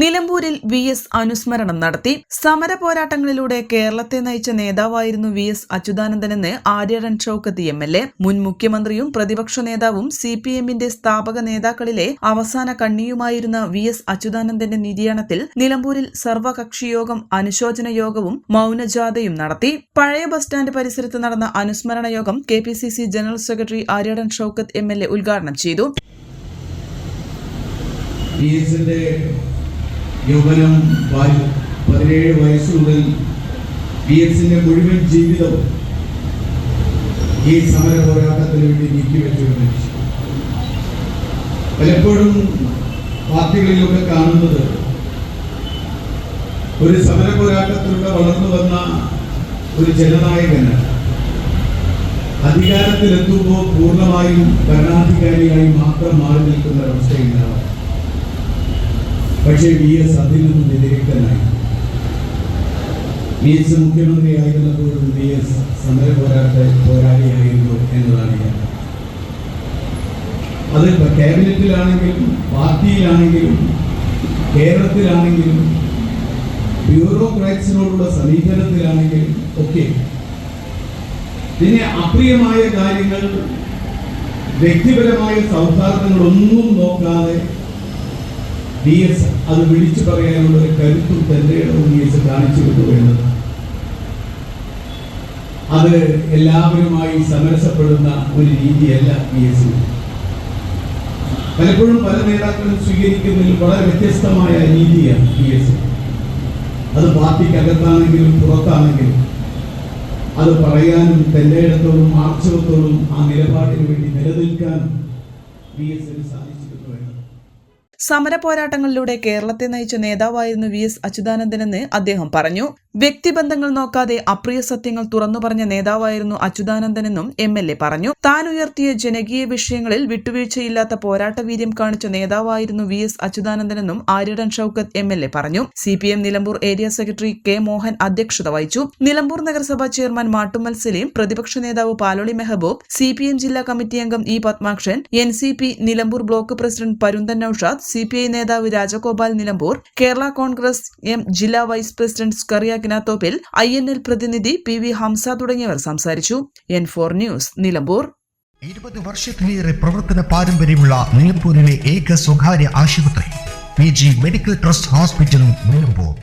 നിലമ്പൂരിൽ V S അനുസ്മരണം നടത്തി. സമര പോരാട്ടങ്ങളിലൂടെ കേരളത്തെ നയിച്ച നേതാവായിരുന്നു വി എസ് അച്യുതാനന്ദനെന്ന് ആര്യടൻ ചൌക്കത്തി എം എൽ എ മുൻ മുഖ്യമന്ത്രിയും പ്രതിപക്ഷ നേതാവും സി പി എമ്മിന്റെ സ്ഥാപക നേതാക്കളിലെ അവസാന കണ്ണിയുമായിരുന്ന വി എസ് അച്യുതാനന്ദന്റെ നിര്യാണത്തിൽ നിലമ്പൂരിൽ സർവകക്ഷിയോഗം അനുശോചന യോഗവും മൗനജാഥയും നടത്തി. പഴയ ബസ് സ്റ്റാൻഡ് പരിസരത്ത് നടന്ന അനുസ്മരണ യോഗം K P C C general secretary Aryadan Shoukath M L A ഉദ്ഘാടനം ചെയ്തു. യൗവനം ബാല്യം പതിനേഴ് വയസ്സ് മുതൽ ബി എസിന്റെ മുഴുവൻ ജീവിതം ഈ സമര പോരാട്ടത്തിന് വേണ്ടി നീക്കി ഒരു മനുഷ്യൻ. പലപ്പോഴും പാർട്ടികളിലൊക്കെ കാണുന്നത് ഒരു സമര പോരാട്ടത്തിലൂടെ വളർന്നു വന്ന ഒരു ജനനായകനാണ്. അധികാരത്തിലെത്തുമ്പോൾ പൂർണമായും ഭരണാധികാരിയായി മാത്രം മാറി നിൽക്കുന്ന ഒരവസ്ഥയുണ്ടാവാം പക്ഷേ വി എസ് അതിൽ നിന്ന് വ്യതിരിക്തനായി. വി എസ് മുഖ്യമന്ത്രിയായിരുന്നപ്പോഴും വി എസ് സമര പോരാട്ട പോരാളിയായിരുന്നു എന്നതാണ് ഞാൻ. അത് ക്യാബിനറ്റിലാണെങ്കിലും പാർട്ടിയിലാണെങ്കിലും കേരളത്തിലാണെങ്കിലും ബ്യൂറോക്രാറ്റ്സിനോടുള്ള സമീപനത്തിലാണെങ്കിലും ഒക്കെ പിന്നെ അപ്രിയമായ കാര്യങ്ങൾ വ്യക്തിപരമായ സൗഹാർദ്ദങ്ങളൊന്നും നോക്കാതെ ഡി എസ് അത് വിളിച്ചു പറയാനുള്ള ഒരു കരുത്തും തന്റെയിടവും ഡി എസ് കാണിച്ചു വിട്ടു അത് എല്ലാവരുമായി സമരസപ്പെടുന്ന ഒരു രീതിയല്ല ഡി എസ് പലപ്പോഴും പല നേതാക്കളും സ്വീകരിക്കുന്നതിൽ വളരെ വ്യത്യസ്തമായ രീതിയാണ് ഡി എസ് അത് പാർട്ടിക്കകത്താണെങ്കിലും പുറത്താണെങ്കിലും അത് പറയാനും തന്റെ ഇടത്തോടും ആ നിലപാടിന് വേണ്ടി നിലനിൽക്കാനും ബി എസ് എന്നത് സമര പോരാട്ടങ്ങളിലൂടെ കേരളത്തെ നയിച്ച നേതാവായിരുന്നു വി എസ് അച്യുതാനന്ദനെന്ന് അദ്ദേഹം പറഞ്ഞു. വ്യക്തിബന്ധങ്ങൾ നോക്കാതെ അപ്രിയ സത്യങ്ങൾ തുറന്നു പറഞ്ഞ നേതാവായിരുന്നു അച്യുതാനന്ദനെന്നും എം എൽ എ പറഞ്ഞു. താൻ ഉയർത്തിയ ജനകീയ വിഷയങ്ങളിൽ വിട്ടുവീഴ്ചയില്ലാത്ത പോരാട്ട വീര്യം കാണിച്ച നേതാവായിരുന്നു V S അച്യുതാനന്ദനെന്നും Aryadan Shoukath M L A പറഞ്ഞു. C P M Nilambur area secretary K Mohan അധ്യക്ഷത വഹിച്ചു. നിലമ്പൂർ നഗരസഭാ ചെയർമാൻ മാട്ടുമ്മൽ സലീം പ്രതിപക്ഷ നേതാവ് Paloli Mehaboob C P M ജില്ലാ കമ്മിറ്റി അംഗം E Padmakshan N C P Nilambur block president Parunthan Naushad C P I നേതാവ് Rajagopal Nilambur Kerala Congress M ജില്ലാ vice president Scaria Kinathoppil I N L പ്രതിനിധി പി വി ഹംസ തുടങ്ങിയവർ സംസാരിച്ചു. N four news Nilambur. ഇരുപത് വർഷത്തിലേറെ പ്രവർത്തന പാരമ്പര്യമുള്ള നിലമ്പൂരിലെ ഏക സ്വകാര്യ ആശുപത്രി P G medical trust hospital Nilambur.